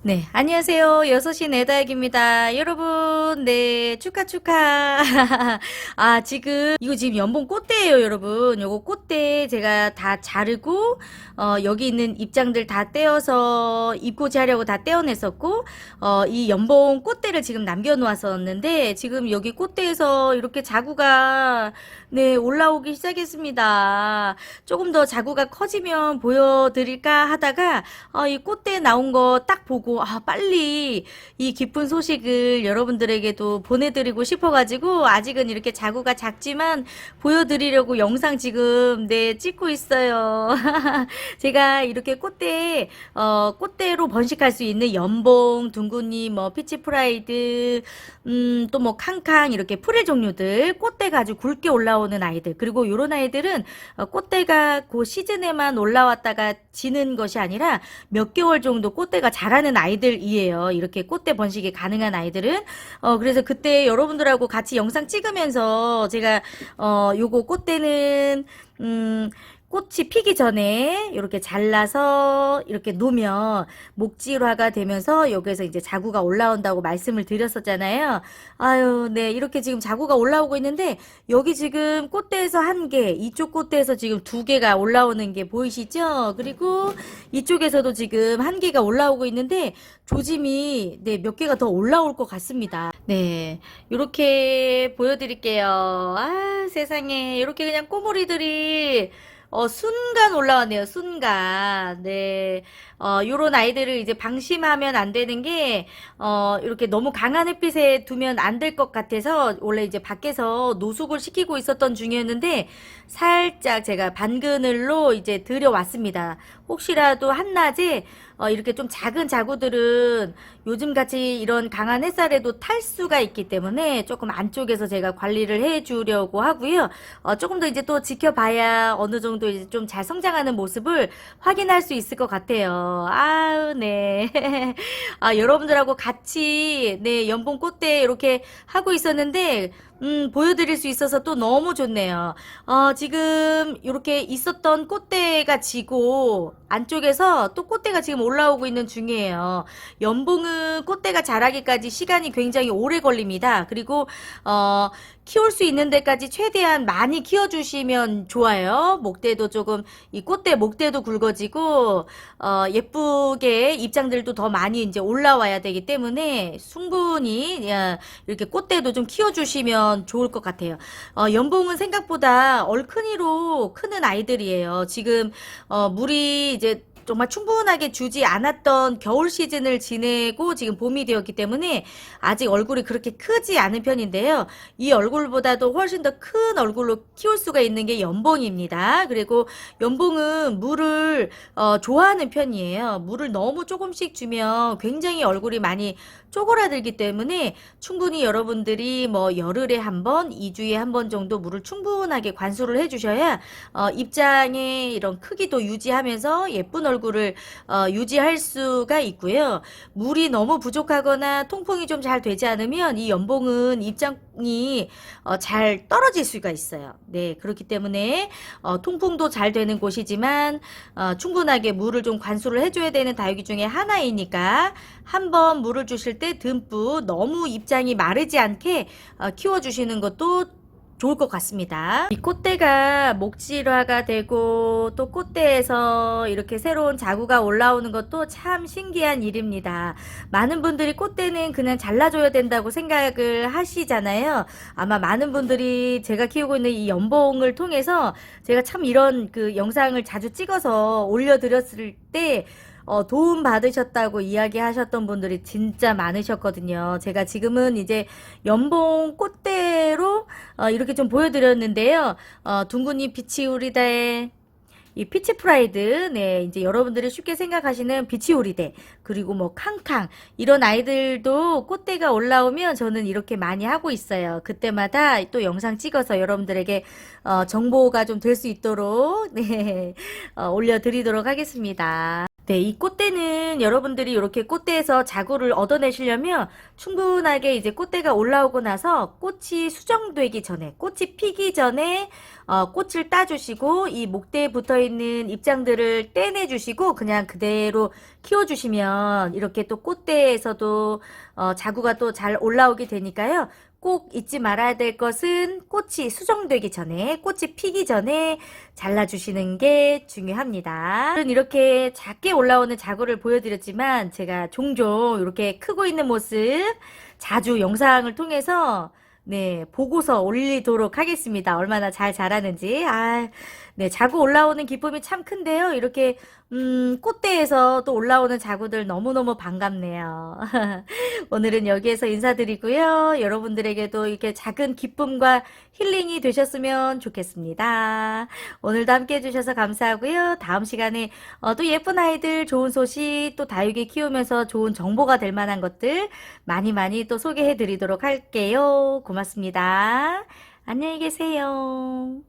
네, 안녕하세요. 6시 내다약입니다. 여러분, 네, 축하, 축하. 아, 지금, 이거 지금 연봉 꽃대예요, 여러분. 요거 꽃대 제가 다 자르고, 어, 여기 있는 입장들 다 떼어서 입고지 하려고 다 떼어냈었고, 어, 이 연봉 꽃대를 지금 남겨놓았었는데, 지금 여기 꽃대에서 이렇게 자구가, 네, 올라오기 시작했습니다. 조금 더 자구가 커지면 보여드릴까 하다가, 어, 이 꽃대 나온 거 딱 보고, 아, 빨리 이 기쁜 소식을 여러분들에게도 보내드리고 싶어가지고, 아직은 이렇게 자구가 작지만 보여드리려고 영상 지금, 네, 찍고 있어요. 제가 이렇게 꽃대, 어, 꽃대로 번식할 수 있는 연봉, 둥근이, 뭐, 피치 프라이드, 음, 또 뭐, 캉캉, 이렇게 풀의 종류들, 꽃대가 아주 굵게 올라오는 아이들, 그리고 요런 아이들은 어, 꽃대가 그 시즌에만 올라왔다가 지는 것이 아니라 몇 개월 정도 꽃대가 자라는 아이들이에요. 이렇게 꽃대 번식이 가능한 아이들은. 어, 그래서 그때 여러분들하고 같이 영상 찍으면서 제가, 어, 요거 꽃대는, 음, 꽃이 피기 전에 이렇게 잘라서 이렇게 놓으면 목질화가 되면서 여기에서 이제 자구가 올라온다고 말씀을 드렸었잖아요. 아유, 네. 이렇게 지금 자구가 올라오고 있는데 여기 지금 꽃대에서 한 개, 이쪽 꽃대에서 지금 두 개가 올라오는 게 보이시죠? 그리고 이쪽에서도 지금 한 개가 올라오고 있는데 조짐이 네, 몇 개가 더 올라올 것 같습니다. 네. 이렇게 보여드릴게요. 아, 세상에. 이렇게 그냥 꼬물이들이 어, 순간 올라왔네요. 순간. 네. 어, 요런 아이들을 이제 방심하면 안 되는 게, 어, 이렇게 너무 강한 햇빛에 두면 안 될 것 같아서, 원래 이제 밖에서 노숙을 시키고 있었던 중이었는데, 살짝 제가 반그늘로 이제 들여왔습니다. 혹시라도 한낮에, 어, 이렇게 좀 작은 자구들은 요즘 같이 이런 강한 햇살에도 탈 수가 있기 때문에 조금 안쪽에서 제가 관리를 해 주려고 하고요. 어, 조금 더 이제 또 지켜봐야 어느 정도 이제 좀 잘 성장하는 모습을 확인할 수 있을 것 같아요. 아우, 네. 아, 여러분들하고 같이, 네, 연봉 꽃대 이렇게 하고 있었는데, 음, 보여드릴 수 있어서 또 너무 좋네요. 어, 지금 이렇게 있었던 꽃대가 지고 안쪽에서 또 꽃대가 지금 올라오고 있는 중이에요. 연봉은 꽃대가 자라기까지 시간이 굉장히 오래 걸립니다. 그리고 어, 키울 수 있는 데까지 최대한 많이 키워주시면 좋아요. 목대도 조금 이 꽃대 목대도 굵어지고 어, 예쁘게 입장들도 더 많이 이제 올라와야 되기 때문에 충분히 야, 이렇게 꽃대도 좀 키워주시면 좋을 것 같아요. 어, 연봉은 생각보다 얼큰이로 크는 아이들이에요. 지금 어, 물이 이제 정말 충분하게 주지 않았던 겨울 시즌을 지내고 지금 봄이 되었기 때문에 아직 얼굴이 그렇게 크지 않은 편인데요. 이 얼굴보다도 훨씬 더 큰 얼굴로 키울 수가 있는 게 연봉입니다. 그리고 연봉은 물을 어, 좋아하는 편이에요. 물을 너무 조금씩 주면 굉장히 얼굴이 많이 쪼그라들기 때문에 충분히 여러분들이 뭐 열흘에 한 번, 2주에 한 번 정도 물을 충분하게 관수를 해주셔야 어, 입장의 이런 크기도 유지하면서 예쁜 얼굴 을 어, 유지할 수가 있고요. 물이 너무 부족하거나 통풍이 좀 잘 되지 않으면 이 연봉은 입장이 어, 잘 떨어질 수가 있어요. 네, 그렇기 때문에 어, 통풍도 잘 되는 곳이지만 어, 충분하게 물을 좀 관수를 해줘야 되는 다육이 중에 하나이니까 한번 물을 주실 때 듬뿍 너무 입장이 마르지 않게 어, 키워주시는 것도 좋을 것 같습니다. 이 꽃대가 목질화가 되고 또 꽃대에서 이렇게 새로운 자구가 올라오는 것도 참 신기한 일입니다. 많은 분들이 꽃대는 그냥 잘라줘야 된다고 생각을 하시잖아요. 아마 많은 분들이 제가 키우고 있는 이 연봉을 통해서 제가 참 이런 그 영상을 자주 찍어서 올려드렸을 때 어, 도움 받으셨다고 이야기하셨던 분들이 진짜 많으셨거든요. 제가 지금은 이제 연봉 꽃대로 어, 이렇게 좀 보여드렸는데요. 어, 둥근이 비치우리다의 이 피치 프라이드, 네, 이제 여러분들이 쉽게 생각하시는 비치오리대, 그리고 뭐 캉캉, 이런 아이들도 꽃대가 올라오면 저는 이렇게 많이 하고 있어요. 그때마다 또 영상 찍어서 여러분들에게 어, 정보가 좀 될 수 있도록, 네, 어, 올려드리도록 하겠습니다. 네, 이 꽃대는 여러분들이 이렇게 꽃대에서 자구를 얻어내시려면 충분하게 이제 꽃대가 올라오고 나서 꽃이 수정되기 전에, 꽃이 피기 전에 어, 꽃을 따주시고 이 목대에 붙어 있는 입장들을 떼내주시고 그냥 그대로 키워주시면 이렇게 또 꽃대에서도 어, 자구가 또 잘 올라오게 되니까요. 꼭 잊지 말아야 될 것은 꽃이 수정되기 전에, 꽃이 피기 전에 잘라주시는 게 중요합니다. 저는 이렇게 작게 올라오는 자구를 보여드렸지만 제가 종종 이렇게 크고 있는 모습 자주 영상을 통해서 네, 보고서 올리도록 하겠습니다. 얼마나 잘 자라는지. 아, 네, 자구 올라오는 기쁨이 참 큰데요. 이렇게, 음, 꽃대에서 또 올라오는 자구들 너무너무 반갑네요. 오늘은 여기에서 인사드리고요. 여러분들에게도 이렇게 작은 기쁨과 힐링이 되셨으면 좋겠습니다. 오늘도 함께 해주셔서 감사하고요. 다음 시간에 어, 또 예쁜 아이들 좋은 소식 또 다육이 키우면서 좋은 정보가 될 만한 것들 많이 많이 또 소개해 드리도록 할게요. 고맙습니다. 안녕히 계세요.